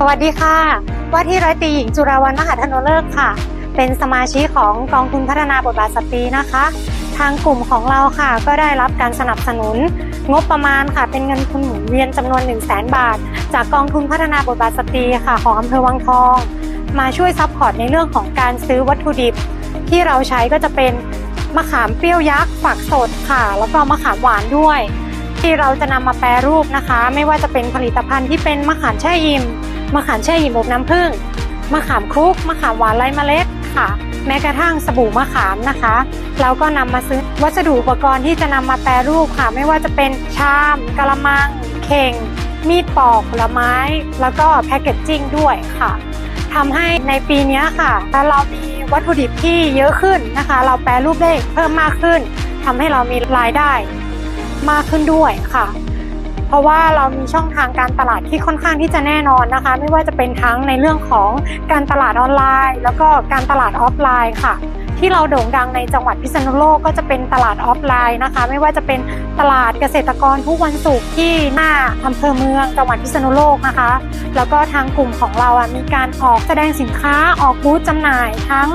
สวัสดีค่ะ ว่าที่ร้อยตีหญิงจุฬาวันมหาธนเลิกษ์ค่ะ เป็นสมาชิกของกองทุนพัฒนาบทบาทสตรีนะคะ ทางกลุ่มของเราค่ะก็ได้รับการสนับสนุน งบประมาณค่ะ เป็นเงินทุนหมุนเวียนจำนวน 1 0 0 0 0แบาท จากกองทุนพัฒนาบทบาทสตรีค่ะของอำเภอวังทอง มาช่วยซัพพอร์ตในเรื่องของการซื้อวัตถุดิบ ที่เราใช้ก็จะเป็นมะขามเปรี้ยวยักษ์ฝักสดค่ะ แล้วก็มะขามหวานด้วย ที่เราจะนำมาแปรรูปนะคะ ไม่ว่าจะเป็นผลิตภัณฑ์ที่เป็นมะขามแช่อิ่ม มะขามแช่อิ่มอบน้ำผึ้งมะขามคลุกมะขามหวานไร้เมล็ดค่ะ แม้กระทั่งสบู่มะขามนะคะ เราก็นำมาซื้อวัสดุอุปกรณ์ที่จะนำมาแปรรูปค่ะ ไม่ว่าจะเป็นชามกระมัง เข่ง มีดปอกผลไม้ แล้วก็แพคเกจจิ้งด้วยค่ะทำให้ในปีนี้ค่ะเรามีวัตถุดิบที่เยอะขึ้นนะคะ เราแปรรูปได้เพิ่มมากขึ้นทำให้เรามีรายได้มากขึ้นด้วยค่ะ เพราะว่าเรามีช่องทางการตลาดที่ค่อนข้างที่จะแน่นอนนะคะ ไม่ว่าจะเป็นทั้งในเรื่องของการตลาดออนไลน์ แล้วก็การตลาดออฟไลน์ค่ะ ที่เราโด่งดังในจังหวัดพิษณุโลกก็จะเป็นตลาดออฟไลน์นะคะ ไม่ว่าจะเป็นตลาดเกษตรกรทุกวันศุกร์ที่หน้าอำเภอเมืองจังหวัดพิษณุโลกนะคะ แล้วก็ทางกลุ่มของเราอะมีการออกแสดงสินค้าออกบูธจำหน่ายทั้ง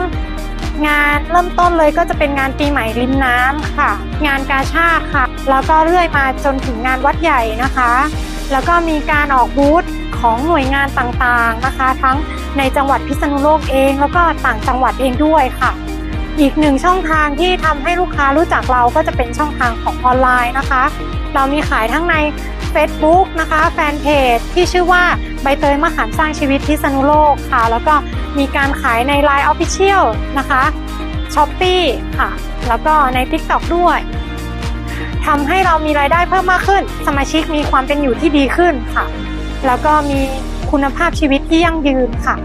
งานเริ่มต้นเลยก็จะเป็นงานปีใหม่ริมน้ำค่ะ งานกาชาติค่ะ แล้วก็เรื่อยมาจนถึงงานวัดใหญ่นะคะ แล้วก็มีการออกบูธของหน่วยงานต่างๆนะคะ ทั้งในจังหวัดพิษณุโลกเองแล้วก็ต่างจังหวัดเองด้วยค่ะ อีกหนึ่งช่องทางที่ทำให้ลูกค้ารู้จักเราก็จะเป็นช่องทางของออนไลน์นะคะ เรามีขายทั้งใน Facebook นะคะ แฟนเพจที่ชื่อว่าใบเตยมะขามสร้างชีวิตพิษณุโลกค่ะ แล้วก็มีการขายใน Line Official นะคะ s h อ p e e ค่ะ แล้วก็ใน TikTok ด้วยทำให้เรามีรายได้เพิ่มมากขึ้น สมาชิกมีความเป็นอยู่ที่ดีขึ้นค่ะ แล้วก็มีคุณภาพชีวิตที่ยั่งยืนค่ะ